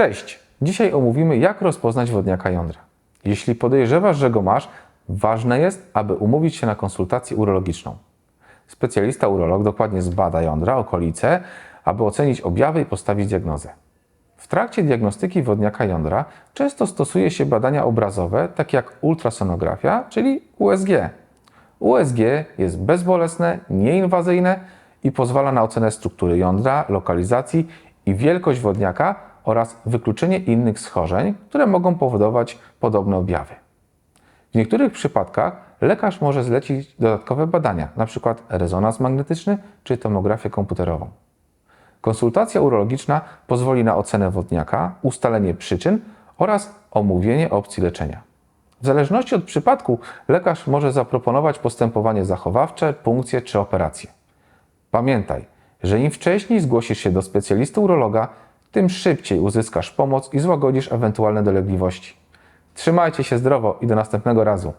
Cześć! Dzisiaj omówimy, jak rozpoznać wodniaka jądra. Jeśli podejrzewasz, że go masz, ważne jest, aby umówić się na konsultację urologiczną. Specjalista urolog dokładnie zbada jądra, okolice, aby ocenić objawy i postawić diagnozę. W trakcie diagnostyki wodniaka jądra często stosuje się badania obrazowe, takie jak ultrasonografia, czyli USG. USG jest bezbolesne, nieinwazyjne i pozwala na ocenę struktury jądra, lokalizacji i wielkość wodniaka oraz wykluczenie innych schorzeń, które mogą powodować podobne objawy. W niektórych przypadkach lekarz może zlecić dodatkowe badania, np. rezonans magnetyczny czy tomografię komputerową. Konsultacja urologiczna pozwoli na ocenę wodniaka, ustalenie przyczyn oraz omówienie opcji leczenia. W zależności od przypadku lekarz może zaproponować postępowanie zachowawcze, punkcję czy operację. Pamiętaj, że im wcześniej zgłosisz się do specjalisty urologa, tym szybciej uzyskasz pomoc i złagodzisz ewentualne dolegliwości. Trzymajcie się zdrowo i do następnego razu.